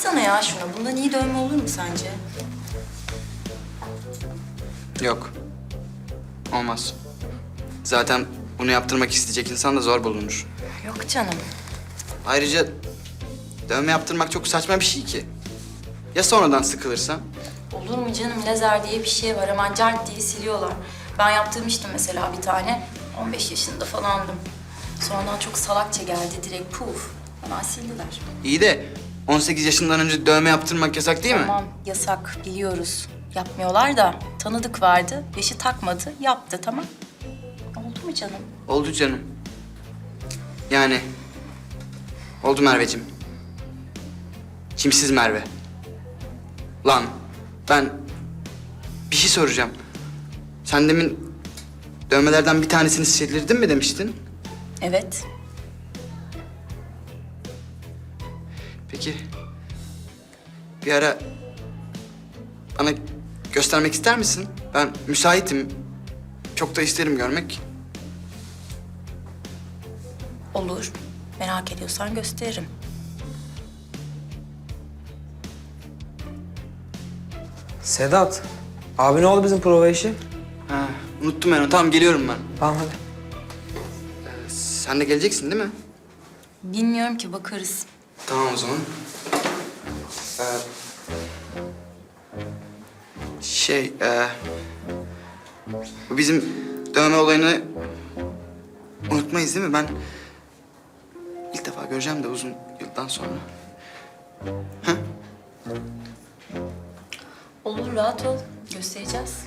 Baksana ya şuna. Bundan iyi dövme olur mu sence? Yok. Olmaz. Zaten bunu yaptırmak isteyecek insan da zor bulunur. Yok canım. Ayrıca dövme yaptırmak çok saçma bir şey ki. Ya sonradan sıkılırsan? Olur mu canım? Lazer diye bir şey var. Hemen cart diye siliyorlar. Ben yaptırmıştım mesela bir tane. 15 yaşında falandım. Sonradan çok salakça geldi direkt puf. Hemen sildiler. İyi de 18 yaşından önce dövme yaptırmak yasak değil mi? Tamam yasak biliyoruz. Yapmıyorlar da tanıdık vardı. Yaşı takmadı yaptı tamam. Oldu mu canım? Oldu canım. Yani oldu Merveciğim. Kimsiz Merve. Lan ben bir şey soracağım. Sen demin dövmelerden bir tanesini sildirdin mi demiştin? Evet. Peki bir ara bana göstermek ister misin? Ben müsaitim. Çok da isterim görmek. Olur. Merak ediyorsan gösteririm. Sedat. Abi ne oldu bizim prova işi? Ha, unuttum ben onu. Tamam geliyorum ben. Tamam hadi. Sen de geleceksin değil mi? Bilmiyorum ki bakarız. Tamam o zaman. Ee, şey, e, bizim dövme olayını unutmayız değil mi? Ben ilk defa göreceğim de uzun yıldan sonra. Ha? Olur rahat ol. Göstereceğiz.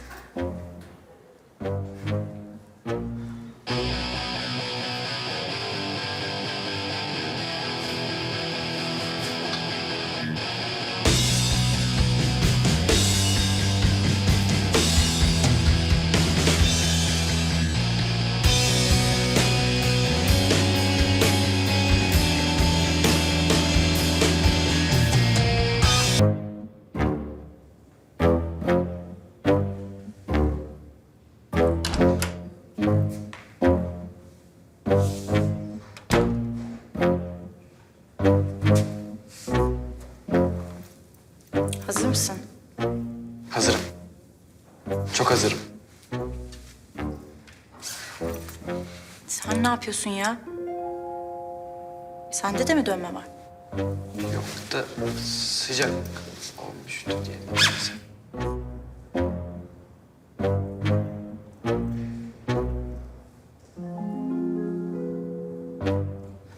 Hazır mısın? Hazırım. Çok hazırım. Sen ne yapıyorsun ya? Sende de mi dönme var? Yok da sıcak olmuştu diye.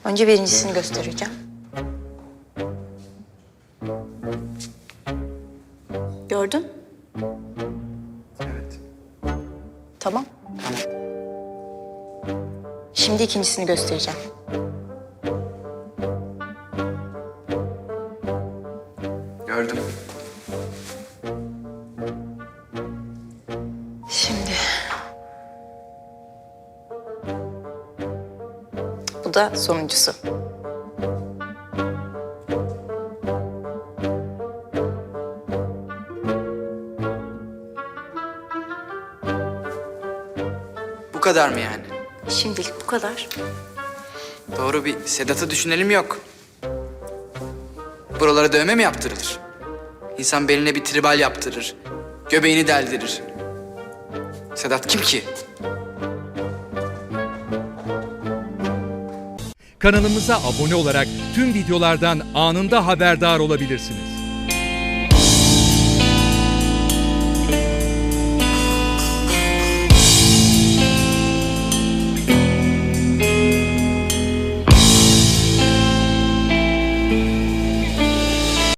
Önce birincisini göstereceğim. Evet. Tamam. Şimdi ikincisini göstereceğim. Gördüm. Şimdi. Bu da sonuncusu. Kadar mı yani? Şimdilik bu kadar. Doğru bir Sedat'ı düşünelim yok. Buralara dövme mi yaptırılır? İnsan beline bir tribal yaptırır. Göbeğini deldirir. Sedat kim ki? Kanalımıza abone olarak tüm videolardan anında haberdar olabilirsiniz.